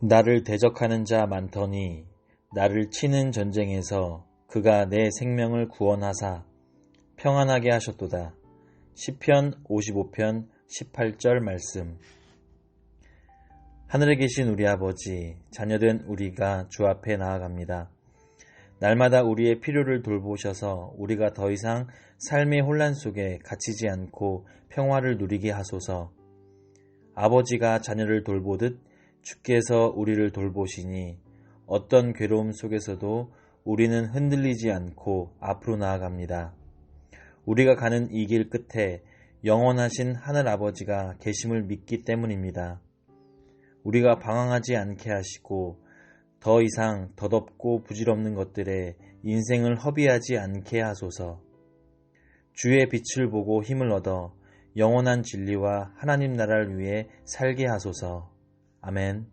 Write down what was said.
나를 대적하는 자 많더니 나를 치는 전쟁에서 그가 내 생명을 구원하사 평안하게 하셨도다. 시편 55편 18절 말씀 하늘에 계신 우리 아버지, 자녀된 우리가 주 앞에 나아갑니다. 날마다 우리의 필요를 돌보셔서 우리가 더 이상 삶의 혼란 속에 갇히지 않고 평화를 누리게 하소서. 아버지가 자녀를 돌보듯 주께서 우리를 돌보시니 어떤 괴로움 속에서도 우리는 흔들리지 않고 앞으로 나아갑니다. 우리가 가는 이 길 끝에 영원하신 하늘 아버지가 계심을 믿기 때문입니다. 우리가 방황하지 않게 하시고 더 이상 덧없고 부질없는 것들에 인생을 허비하지 않게 하소서. 주의 빛을 보고 힘을 얻어 영원한 진리와 하나님 나라를 위해 살게 하소서. 아멘.